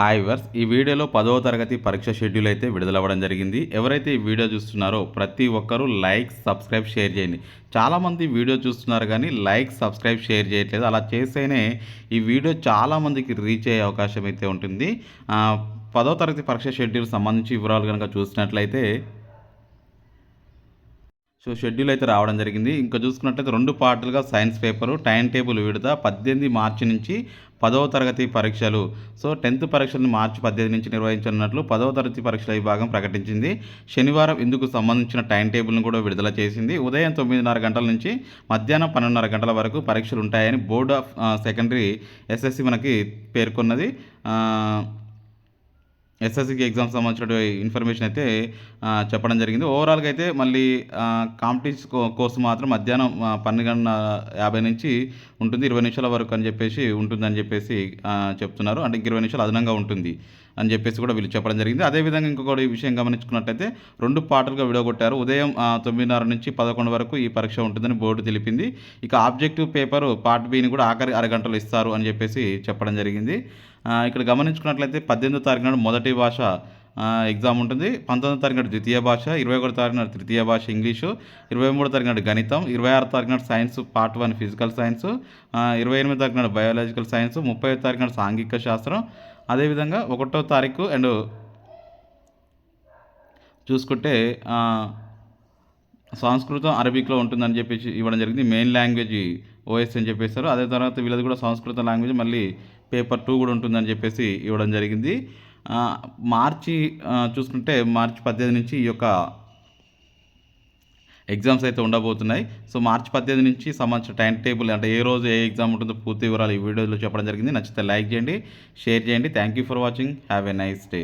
Hi verse ఈ వీడియోలో పదవ తరగతి పరీక్ష షెడ్యూల్ అయితే విడుదలవ్వడం జరిగింది. ఎవరైతే ఈ వీడియో చూస్తున్నారో ప్రతి ఒక్కరూ లైక్ సబ్స్క్రైబ్ షేర్ చేయండి. చాలామంది వీడియో చూస్తున్నారు కానీ లైక్ సబ్స్క్రైబ్ షేర్ చేయట్లేదు. అలా చేస్తేనే ఈ వీడియో చాలామందికి రీచ్ అయ్యే అవకాశం అయితే ఉంటుంది. పదో తరగతి పరీక్ష షెడ్యూల్ సంబంధించి వివరాలు కనుక చూసినట్లయితే సో షెడ్యూల్ అయితే రావడం జరిగింది. ఇంకా చూసుకున్నట్లయితే రెండు పార్టులుగా సైన్స్ పేపరు టైం టేబుల్ విడుదల పద్దెనిమిది మార్చి నుంచి పదవ తరగతి పరీక్షలు. సో టెన్త్ పరీక్షలను మార్చి పద్దెనిమిది నుంచి నిర్వహించనున్నట్లు పదవ తరగతి పరీక్షల విభాగం ప్రకటించింది. శనివారం ఇందుకు సంబంధించిన టైం టేబుల్ను కూడా విడుదల చేసింది. ఉదయం తొమ్మిదిన్నర గంటల నుంచి మధ్యాహ్నం పన్నెండున్నర గంటల వరకు పరీక్షలు ఉంటాయని బోర్డ్ ఆఫ్ సెకండరీ ఎస్ఎస్సి మనకి పేర్కొన్నది. ఎస్ఎస్సికి ఎగ్జామ్ సంబంధించిన ఇన్ఫర్మేషన్ అయితే చెప్పడం జరిగింది. ఓవరాల్గా అయితే మళ్ళీ కాంపిటీస్ కోర్సు మాత్రం మధ్యాహ్నం పన్నెండు యాభై నుంచి ఉంటుంది. ఇరవై నిమిషాల వరకు అని చెప్పేసి ఉంటుందని చెప్పేసి చెప్తున్నారు. అంటే ఇంక ఇరవై నిమిషాలు అదనంగా ఉంటుంది. అని చెప్పేసి కూడా వీళ్ళు చెప్పడం జరిగింది. అదేవిధంగా ఇంకొకటి విషయం గమనించుకున్నట్టయితే రెండు పాటలుగా విడగొట్టారు. ఉదయం తొమ్మిదిన్నర నుంచి పదకొండు వరకు ఈ పరీక్ష ఉంటుందని బోర్డు తెలిపింది. ఇక ఆబ్జెక్టివ్ పేపర్ పార్ట్ బిని కూడా ఆఖరి అరగంటలు ఇస్తారు అని చెప్పేసి చెప్పడం జరిగింది. ఇక్కడ గమనించుకున్నట్లయితే పద్దెనిమిదో తారీఖు నాడు మొదటి భాష ఎగ్జామ్ ఉంటుంది. పంతొమ్మిదో తారీఖు నాడు ద్వితీయ భాష ఇరవై ఒకటో తారీఖు నాడు తృతీయ భాష ఇంగ్లీషు ఇరవై మూడో తారీఖు నాడు గణితం ఇరవై ఆరు తారీఖు నాడు science part one physical science ఇరవై ఎనిమిదో తారీఖు నాడు బయాలజికల్ సైన్స్ ముప్పై తారీఖు నాడు సాంఘిక శాస్త్రం. అదేవిధంగా ఒకటో తారీఖు అండ్ చూసుకుంటే సంస్కృతం అరబిక్లో ఉంటుందని చెప్పేసి ఇవ్వడం జరిగింది. మెయిన్ లాంగ్వేజ్ ఓఎస్ అని చెప్పేశారు. అదే తర్వాత వీళ్ళది కూడా సంస్కృత లాంగ్వేజ్ మళ్ళీ పేపర్ టూ కూడా ఉంటుందని చెప్పేసి ఇవ్వడం జరిగింది. మార్చి చూసుకుంటే మార్చి పద్దెనిమిది నుంచి ఈ యొక్క ఎగ్జామ్స్ అయితే ఉండబోతున్నాయి. సో మార్చి పద్దెనిమిది నుంచి సంబంధించిన టైం టేబుల్ అంటే ఏ రోజు ఏ ఎగ్జామ్ ఉంటుందో పూర్తి వివరాలు ఈ వీడియోలో చెప్పడం జరిగింది. నచ్చితే లైక్ చేయండి షేర్ చేయండి. Thank you for watching have a nice day